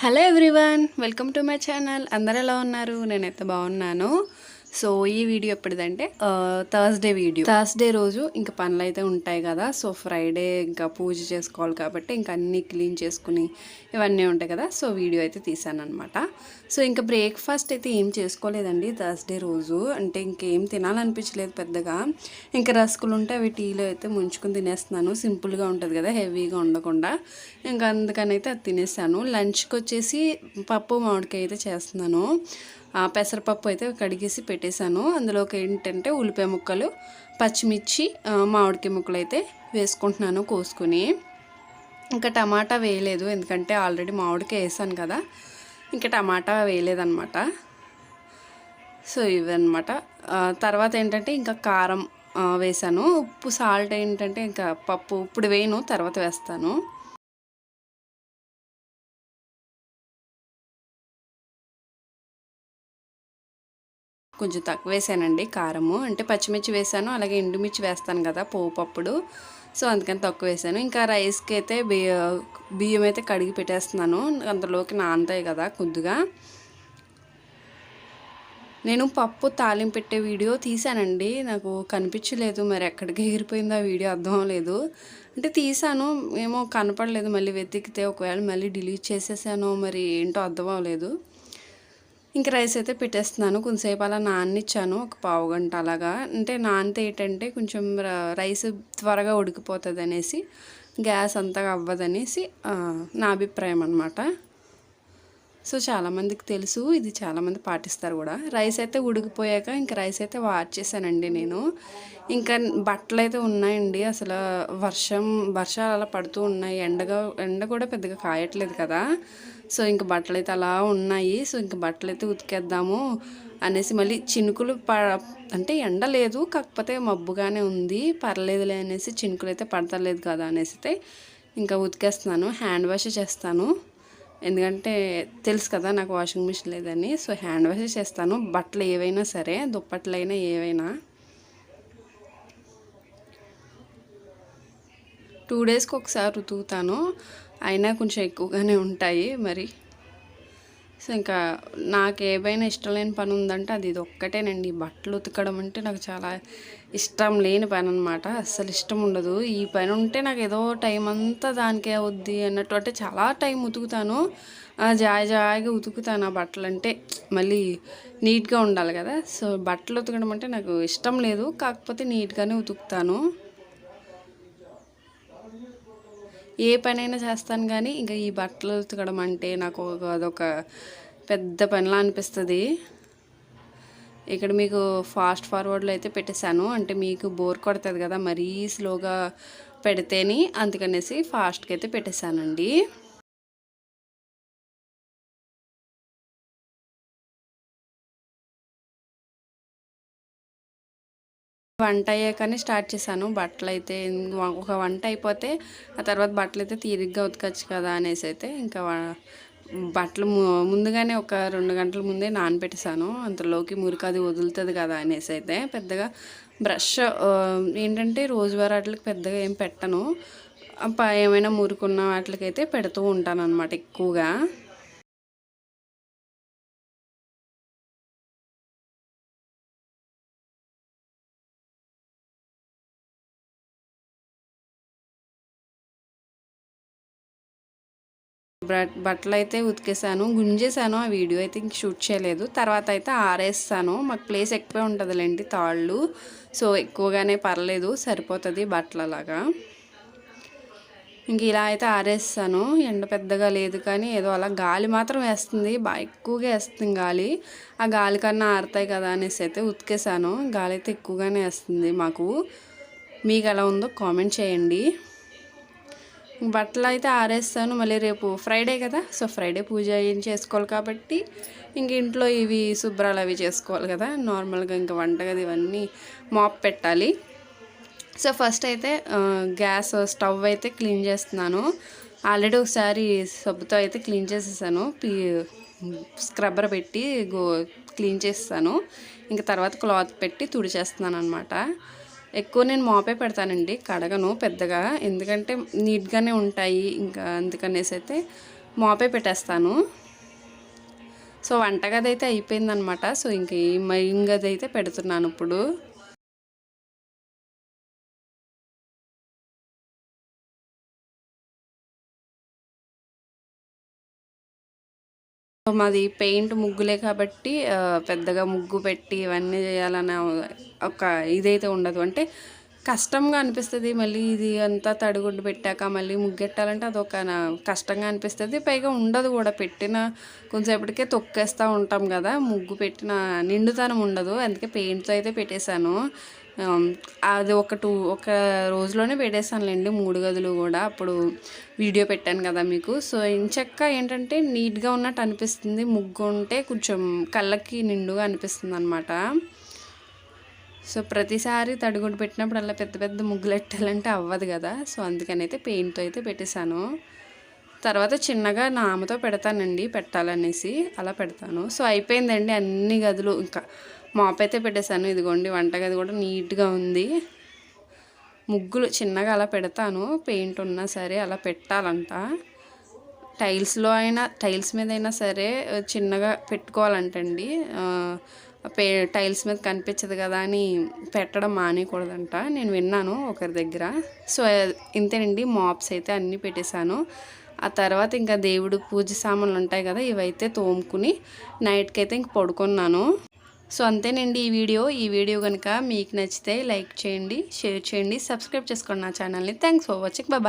Hello everyone welcome to my channel. అందరు ఎలా ఉన్నారు? నేనైతే బాగున్నాను. సో ఈ వీడియో ఎప్పటిదంటే థర్స్డే వీడియో థర్స్డే రోజు ఇంకా పనులు అయితే ఉంటాయి కదా. సో ఫ్రైడే ఇంకా పూజ చేసుకోవాలి కాబట్టి ఇంకా అన్నీ క్లీన్ చేసుకుని ఇవన్నీ ఉంటాయి కదా. సో వీడియో అయితే తీసాను అనమాట సో ఇంకా బ్రేక్ఫాస్ట్ అయితే ఏం చేసుకోలేదండి థర్స్డే రోజు. అంటే ఇంకేం తినాలనిపించలేదు పెద్దగా. ఇంకా రస్కులు ఉంటే అవి టీలో అయితే ముంచుకుని తినేస్తున్నాను. సింపుల్గా ఉంటుంది కదా హెవీగా ఉండకుండా. ఇంకా అందుకని అయితే అది తినేసాను. లంచ్కి వచ్చేసి పప్పు మామిడికాయ అయితే చేస్తున్నాను. పెసరపప్పు అయితే కడిగేసి పెట్టేశాను. అందులోకి ఏంటంటే ఉల్లిపాయ ముక్కలు పచ్చిమిర్చి మామిడికాయ ముక్కలు అయితే వేసుకుంటున్నాను కోసుకుని. ఇంకా టమాటా వేయలేదు ఎందుకంటే ఆల్రెడీ మామిడికాయ వేసాను కదా. ఇంకా టమాటా వేయలేదన్నమాట. సో ఇవన్నమాట. తర్వాత ఏంటంటే ఇంకా కారం వేసాను ఉప్పు సాల్ట్ ఏంటంటే ఇంకా పప్పు ఇప్పుడు వేయను తర్వాత వేస్తాను. కొంచెం తక్కువ వేసానండి కారము. అంటే పచ్చిమిర్చి వేసాను అలాగే ఎండుమిర్చి వేస్తాను కదా పోపు అప్పుడు. సో అందుకని తక్కువ వేసాను. ఇంకా రైస్కి అయితే బియ్య బియ్యం అయితే కడిగి పెట్టేస్తున్నాను. అంతలోకి నానతాయి కదా కొద్దిగా. నేను పప్పు తాలింపు పెట్టే వీడియో తీసానండి నాకు కనిపించలేదు మరి ఎక్కడికి ఎగిరిపోయిందో ఆ వీడియో అర్థం అవ్వలేదు. అంటే తీసాను ఏమో కనపడలేదు మళ్ళీ వెతికితే ఒకవేళ మళ్ళీ డిలీట్ చేసేసాను మరి ఏంటో అర్థం అవ్వలేదు. ఇంక రైస్ అయితే పెట్టేస్తున్నాను. కొంతసేపు అలా నాన్నిచ్చాను ఒక పావు గంట అలాగా. అంటే నానితే ఏంటంటే కొంచెం రైస్ త్వరగా ఉడికిపోతుంది అనేసి గ్యాస్ అంతగా అవ్వదనేసి నా అభిప్రాయం అనమాట సో చాలామందికి తెలుసు. ఇది చాలామంది పాటిస్తారు కూడా. రైస్ అయితే ఉడికిపోయాక ఇంకా రైస్ అయితే వార్చేసానండి నేను. ఇంకా బట్టలు అయితే ఉన్నాయండి. అసలు వర్షం వర్షాలు అలా పడుతూ ఉన్నాయి. ఎండగా ఎండ కూడా పెద్దగా కాయట్లేదు కదా. సో ఇంక బట్టలు అయితే అలా ఉన్నాయి. సో ఇంక బట్టలు అయితే ఉతికేద్దాము అనేసి మళ్ళీ చినుకులు ప అంటే ఎండ లేదు కాకపోతే మబ్బుగానే ఉంది. పర్లేదులే అనేసి చినుకులు అయితే పడతలేదు కదా అనేసి అయితే ఇంకా ఉతికేస్తున్నాను. హ్యాండ్ వాష్ చేస్తాను. ఎందుకంటే తెలుసు కదా నాకు వాషింగ్ మిషన్ లేదని. సో హ్యాండ్ వాష్ చేస్తాను. బట్టలు ఏవైనా సరే దుప్పట్లైనా ఏవైనా. టూ డేస్కి ఒకసారి ఉతుకుతాను అయినా కొంచెం ఎక్కువగానే ఉంటాయి మరి. సో ఇంకా నాకు ఏమైనా ఇష్టం లేని పని ఉందంటే అది ఇది ఒక్కటేనండి. బట్టలు ఉతకడం అంటే నాకు చాలా ఇష్టం లేని పని అనమాట అస్సలు ఇష్టం ఉండదు. ఈ పని ఉంటే నాకు ఏదో టైం అంతా దానికే అవుద్ది అన్నట్టు. అంటే చాలా టైం ఉతుకుతాను. ఆ జాయ్ జాయిగా ఉతుకుతాను ఆ బట్టలు అంటే మళ్ళీ నీట్గా ఉండాలి కదా. సో బట్టలు ఉతకడం అంటే నాకు ఇష్టం లేదు. కాకపోతే నీట్గానే ఉతుకుతాను. ఏ పనైనా చేస్తాను కానీ ఇంకా ఈ బట్టలు ఉతకడం అంటే నాకు అదొక పెద్ద పనిలా అనిపిస్తుంది. ఇక్కడ మీకు ఫాస్ట్ ఫార్వర్డ్లో అయితే పెట్టేశాను. అంటే మీకు బోర్ కొడుతుంది కదా మరీ స్లోగా పెడితేని అందుకనేసి ఫాస్ట్గా అయితే పెట్టేశానండి. వంట అయ్యాకనే స్టార్ట్ చేశాను. బట్టలు అయితే ఒక వంట అయిపోతే ఆ తర్వాత బట్టలు అయితే తీరిగ్గా ఉతకచ్చు కదా అనేసి అయితే ఇంకా బట్టలు ముందుగానే ఒక రెండు గంటల ముందే నానబెట్టేశాను. అంతలోకి మురికి అది వదులుతుంది కదా అనేసి అయితే పెద్దగా బ్రష్ ఏంటంటే రోజువారీ వాటికి పెద్దగా ఏం పెట్టను. ప- ఏమైనా మురుకున్న వాటికైతే పెడుతూ ఉంటాను అనమాట ఎక్కువగా. బట్టలు అయితే ఉతికేసాను గుంజేసాను ఆ వీడియో అయితే ఇంక షూట్ చేయలేదు. తర్వాత అయితే ఆరేస్తాను. మాకు ప్లేస్ ఎక్కువే ఉంటుందిలేండి తాళ్ళు. సో ఎక్కువగానే పర్లేదు సరిపోతుంది బట్టలు అలాగా ఇంక ఇలా అయితే ఆరేస్తాను. ఎండ పెద్దగా లేదు కానీ ఏదో అలా గాలి మాత్రం వేస్తుంది. బాగా ఎక్కువగా వేస్తుంది గాలి. ఆ గాలి కన్నా ఆరుతాయి కదా అనేసి అయితే ఉతికేసాను. గాలి అయితే ఎక్కువగానే వేస్తుంది మాకు. మీకు ఎలా ఉందో కామెంట్ చేయండి. బట్టలు అయితే ఆరేస్తాను మళ్ళీ రేపు ఫ్రైడే కదా సో ఫ్రైడే పూజ ఏం చేసుకోవాలి కాబట్టి ఇంక ఇంట్లో ఇవి శుభ్రాలు అవి చేసుకోవాలి కదా నార్మల్గా ఇంకా వంటగది ఇవన్నీ మాప్ పెట్టాలి. సో ఫస్ట్ అయితే గ్యాస్ స్టవ్ అయితే క్లీన్ చేస్తున్నాను. ఆల్రెడీ ఒకసారి సబ్బుతో అయితే క్లీన్ చేసేసాను పీ స్క్రబ్బర్ పెట్టి గో క్లీన్ చేస్తాను. ఇంకా తర్వాత క్లాత్ పెట్టి తుడిచేస్తున్నాను అనమాట ఎక్కువ నేను మోపే పెడతానండి కడగను పెద్దగా. ఎందుకంటే నీట్గానే ఉంటాయి ఇంకా అందుకనేసి అయితే మోపే పెట్టేస్తాను. సో వంటగది అయితే అయిపోయిందనమాట. సో ఇంక ఈ గది అయితే పెడుతున్నాను ఇప్పుడు. మాది పెయింట్ ముగ్గులే కాబట్టి పెద్దగా ముగ్గు పెట్టి ఇవన్నీ చేయాలనే ఒక ఇదైతే ఉండదు. అంటే కష్టంగా అనిపిస్తుంది మళ్ళీ ఇది అంతా తడిగుడ్డు పెట్టాక మళ్ళీ ముగ్గెట్టాలంటే అదొక కష్టంగా అనిపిస్తుంది. పైగా ఉండదు కూడా పెట్టిన కొంచెంసేపటికే తొక్కేస్తూ ఉంటాం కదా ముగ్గు పెట్టిన నిండుతనం ఉండదు. అందుకే పెయింట్తో అయితే పెట్టేశాను. Um, అది ఒక టూ ఒక రోజులోనే పెట్టేశానులేండి మూడు గదులు కూడా. అప్పుడు వీడియో పెట్టాను కదా మీకు. సో ఇంచక్క ఏంటంటే నీట్గా ఉన్నట్టు అనిపిస్తుంది. ముగ్గు ఉంటే కొంచెం కళ్ళకి నిండుగా అనిపిస్తుంది అనమాట సో ప్రతిసారి తడిగుడ్డు పెట్టినప్పుడు అలా పెద్ద పెద్ద ముగ్గులు పెట్టాలంటే అవ్వదు కదా. సో అందుకని అయితే పెయింట్తో అయితే పెట్టేశాను. తర్వాత చిన్నగా నామతో పెడతానండి పెట్టాలనేసి. అలా పెడతాను. సో అయిపోయిందండి అన్ని గదులు. ఇంకా మాప్ అయితే పెట్టేశాను. ఇదిగోండి వంటగది కూడా నీట్గా ఉంది. ముగ్గులు చిన్నగా అలా పెడతాను. పెయింట్ ఉన్నా సరే అలా పెట్టాలంట. టైల్స్లో అయినా టైల్స్ మీద అయినా సరే చిన్నగా పెట్టుకోవాలంటండి. పే టైల్స్ మీద కనిపించదు కదా అని పెట్టడం మానేయకూడదంట. నేను విన్నాను ఒకరి దగ్గర. సో ఇంతేనండి మాప్స్ అయితే అన్నీ పెట్టేశాను. ఆ తర్వాత ఇంకా దేవుడు పూజ సామాన్లు ఉంటాయి కదా ఇవైతే తోముకుని నైట్కి అయితే ఇంక పడుకున్నాను. సో అంతేనండి ఈ వీడియో. ఈ వీడియో కనుక మీకు నచ్చితే లైక్ చేయండి షేర్ చేయండి సబ్స్క్రైబ్ చేసుకోండి నా ఛానల్ని. Thanks for watching. బాయ్.